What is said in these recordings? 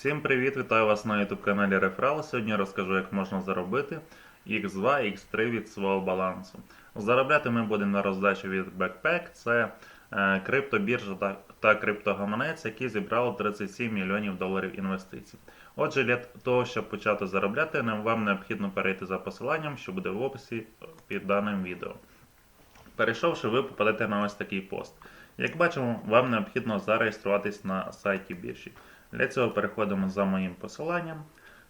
Всім привіт! Вітаю вас на YouTube каналі Реферал. Сьогодні розкажу, як можна заробити X2 X3 від свого балансу. Заробляти ми будемо на роздачі від Backpack. Це е, криптобіржа та, та криптогаманець, які зібрали 37 мільйонів доларів інвестицій. Отже, для того, щоб почати заробляти, вам необхідно перейти за посиланням, що буде в описі під даним відео. Перейшовши, ви попадете на ось такий пост. Як бачимо, вам необхідно зареєструватись на сайті біржі. Для цього переходимо за моїм посиланням,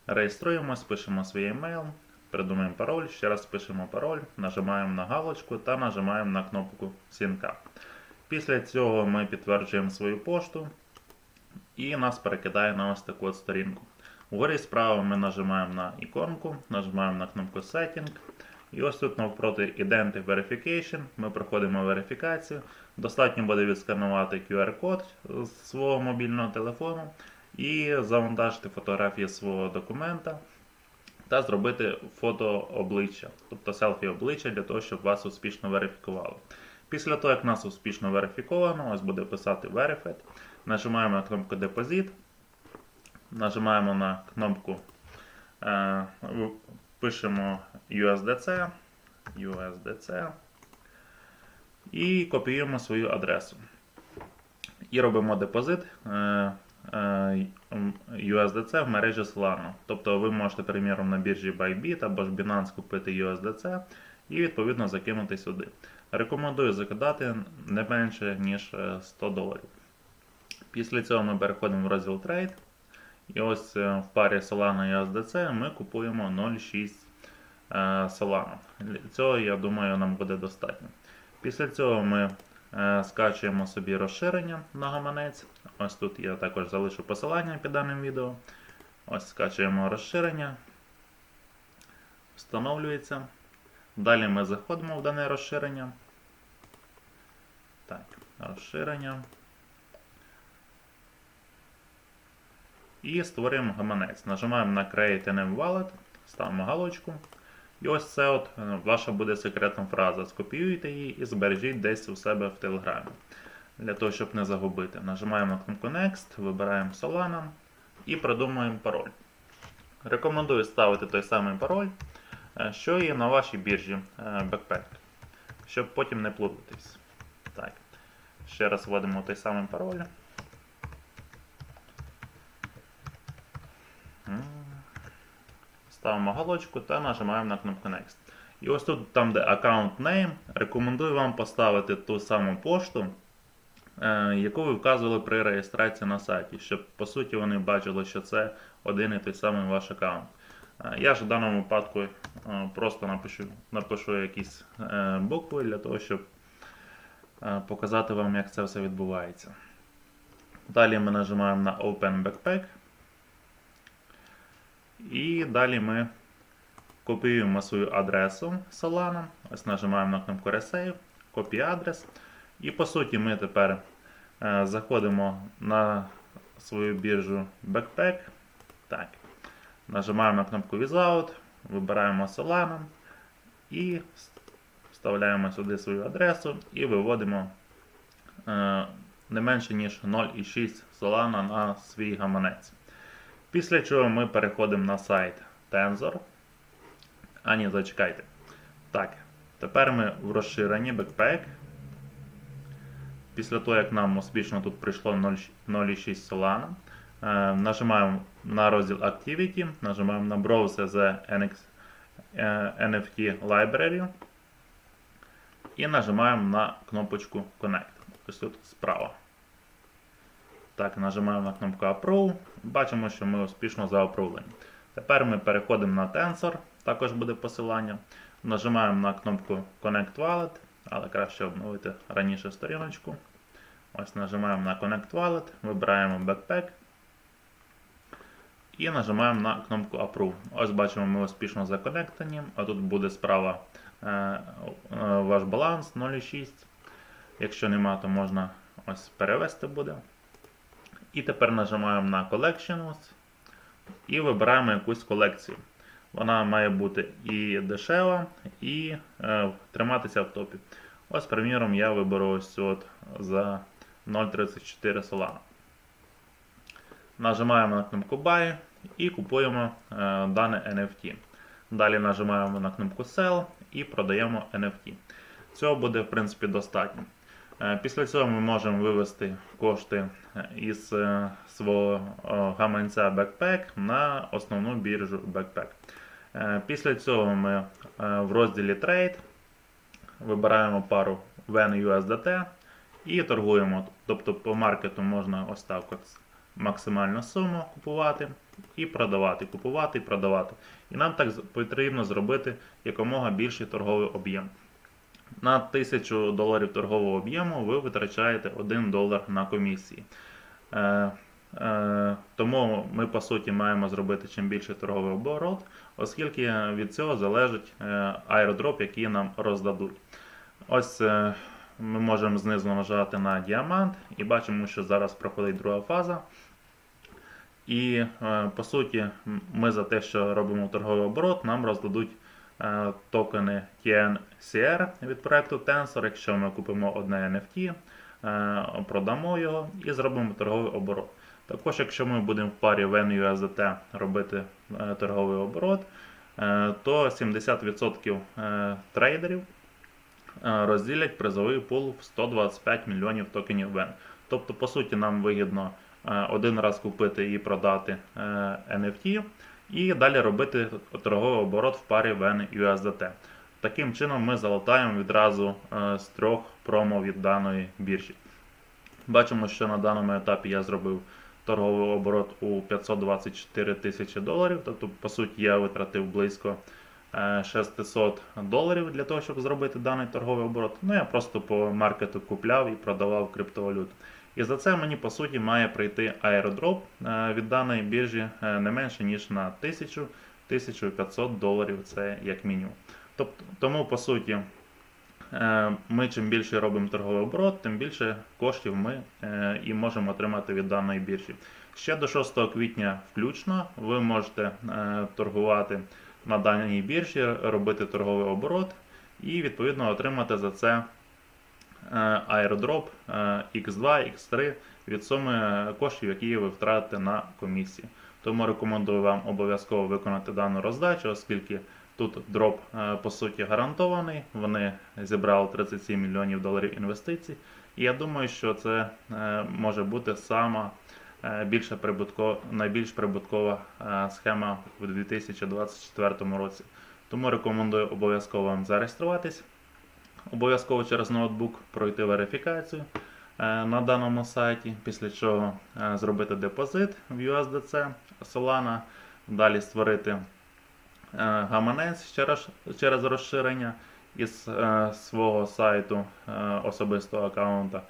реєструємось, пишемо свій емейл, придумаємо пароль, ще раз пишемо пароль, нажимаємо на галочку та нажимаємо на кнопку Сінка. Після цього ми підтверджуємо свою пошту і нас перекидає на ось таку от сторінку. Вгорі справа ми нажимаємо на іконку, нажимаємо на кнопку Setting. І ось тут навпроти Identity Verification ми проходимо верифікацію. Достатньо буде відсканувати QR-код з свого мобільного телефону і завантажити фотографії свого документа та зробити фото обличчя, тобто селфі обличчя для того, щоб вас успішно верифікували. Після того, як нас успішно верифіковано, ось буде писати Verified. Нажимаємо на кнопку Deposit, нажимаємо на кнопку е, пишемо USDC, USDC і копіюємо свою адресу. І робимо депозит е, USDC в мережі Solana. Тобто ви можете, приміром, на біржі Bybit або ж Binance купити USDC і відповідно закинути сюди. Рекомендую закидати не менше, ніж е, 100 доларів. Після цього ми переходимо в розділ Trade. І ось е, в парі Solana і USDC ми купуємо 0,6 е, Solana. Цього, я думаю, нам буде достатньо. Після цього ми е, скачуємо собі розширення на гаманець. Ось тут я також залишу посилання під даним відео. Ось скачуємо розширення. Встановлюється. Далі ми заходимо в дане розширення. Так, розширення. І створюємо гаманець. Нажимаємо на Create Name Wallet, ставимо галочку. І ось це от е, ваша буде секретна фраза. Скопіюйте її і збережіть десь у себе в Телеграмі. Для того, щоб не загубити. Нажимаємо на кнопку Next, вибираємо Solana і придумуємо пароль. Рекомендую ставити той самий пароль, е, що і на вашій біржі е, Backpack, щоб потім не плутатись. Так. Ще раз вводимо той самий пароль. Ставимо галочку та нажимаємо на кнопку Next. І ось тут, там, де Account Name, рекомендую вам поставити ту саму пошту, е, яку ви вказували при реєстрації на сайті, щоб по суті вони бачили, що це один і той самий ваш аккаунт. Е, Я ж в даному випадку е, просто напишу, напишу якісь е, букви для того, щоб е, показати вам, як це все відбувається. Далі ми нажимаємо на Open Backpack. І далі ми копіюємо свою адресу Solana. Ось нажимаємо на кнопку Resave, копія адрес. І по суті ми тепер е, заходимо на свою біржу Backpack. Так. Нажимаємо на кнопку Without, вибираємо Solana і вставляємо сюди свою адресу і виводимо е, не менше ніж 0,6 Solana на свій гаманець. Після чого ми переходимо на сайт Tensor. А ні, зачекайте. Так, тепер ми в розширенні Backpack. Після того, як нам успішно тут прийшло 0,6 Solana, е, нажимаємо на розділ Activity, нажимаємо на Browse the NX, е, NFT Library і нажимаємо на кнопочку Connect. Ось тут справа. Так, нажимаємо на кнопку Approve. Бачимо, що ми успішно заапрувлені. Тепер ми переходимо на Tensor, також буде посилання. Нажимаємо на кнопку Connect Wallet, але краще обновити раніше сторіночку. Ось нажимаємо на Connect Wallet, вибираємо Backpack і нажимаємо на кнопку Approve. Ось бачимо, ми успішно законектені. А тут буде справа е, е, ваш баланс 0,6. Якщо нема, то можна ось перевести буде. І тепер нажимаємо на Collections і вибираємо якусь колекцію. Вона має бути і дешева, і е, триматися в топі. Ось, приміром, я виберу ось от за 0,34 Solana. Нажимаємо на кнопку Buy і купуємо е, дане NFT. Далі нажимаємо на кнопку Sell і продаємо NFT. Цього буде, в принципі, достатньо. Е, Після цього ми можемо вивести кошти е, із е, свого гаманця Backpack на основну біржу Backpack. Після цього ми в розділі Trade вибираємо пару VN USDT і торгуємо. Тобто по маркету можна ось так от максимальну суму купувати і продавати, купувати і продавати. І нам так потрібно зробити якомога більший торговий об'єм. На 1000 доларів торгового об'єму ви витрачаєте 1 долар на комісії. Е, е, тому ми по суті маємо зробити чим більший торговий оборот, оскільки від цього залежить е, аеродроп, який нам роздадуть. Ось е, ми можемо знизу нажати на діамант і бачимо, що зараз проходить друга фаза. І е, по суті, ми за те, що робимо торговий оборот, нам роздадуть токени TNCR від проекту Tensor. Якщо ми купимо одне NFT, е, продамо його і зробимо торговий оборот. Також, якщо ми будемо в парі VN USDT робити е, торговий оборот, е, то 70% е, трейдерів е, розділять призовий пул в 125 мільйонів токенів VEN. Тобто, по суті, нам вигідно е, один раз купити і продати е, NFT, і далі робити торговий оборот в парі VEN USDT. Таким чином ми залатаємо відразу е, з трьох промо від даної біржі. Бачимо, що на даному етапі я зробив торговий оборот у 524 тисячі доларів. Тобто, по суті, я витратив близько е, 600 доларів для того, щоб зробити даний торговий оборот. Ну, я просто по маркету купляв і продавав криптовалюту. І за це мені по суті має прийти аеродроп е, від даної біржі е, не менше, ніж на 1000-1500 доларів. Це як мінімум. Тобто, тому, по суті, Е, Ми чим більше робимо торговий оборот, тим більше коштів ми і можемо отримати від даної біржі. Ще до 6 квітня включно ви можете торгувати на даній біржі, робити торговий оборот і відповідно отримати за це аеродроп е, X2, X3 від суми коштів, які ви втратите на комісії. Тому рекомендую вам обов'язково виконати дану роздачу, оскільки Тут дроп е, по суті гарантований. Вони зібрали 37 мільйонів доларів інвестицій. І я думаю, що це е, може бути сама е, більша прибутко, найбільш прибуткова е, схема у 2024 році. Тому рекомендую обов'язково вам зареєструватись. Обов'язково через ноутбук пройти верифікацію е, на даному сайті, після чого е, зробити депозит в USDC Solana, далі створити е, гаманець через, розширення із свого сайту особистого аккаунта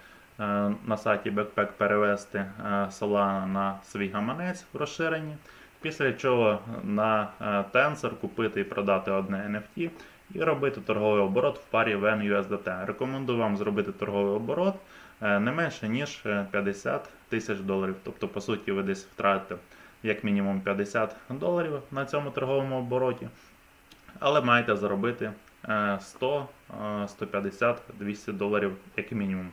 на сайті Backpack перевести Solana на свій гаманець в розширенні. Після чого на Tensor купити і продати одне NFT і робити торговий оборот в парі VN USDT. Рекомендую вам зробити торговий оборот е, не менше ніж е, 50 тисяч доларів. Тобто, по суті, ви десь втратите як мінімум 50 доларів на цьому торговому обороті, але маєте заробити е, 100, е, 150, 200 доларів як мінімум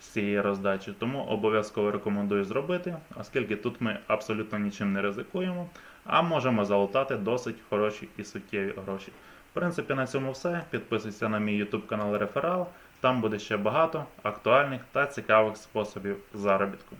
з цієї роздачі. Тому обов'язково рекомендую зробити, оскільки тут ми абсолютно нічим не ризикуємо, а можемо залутати досить хороші і суттєві гроші. В принципі, на цьому все. Підписуйся на мій YouTube канал Реферал. Там буде ще багато актуальних та цікавих способів заробітку.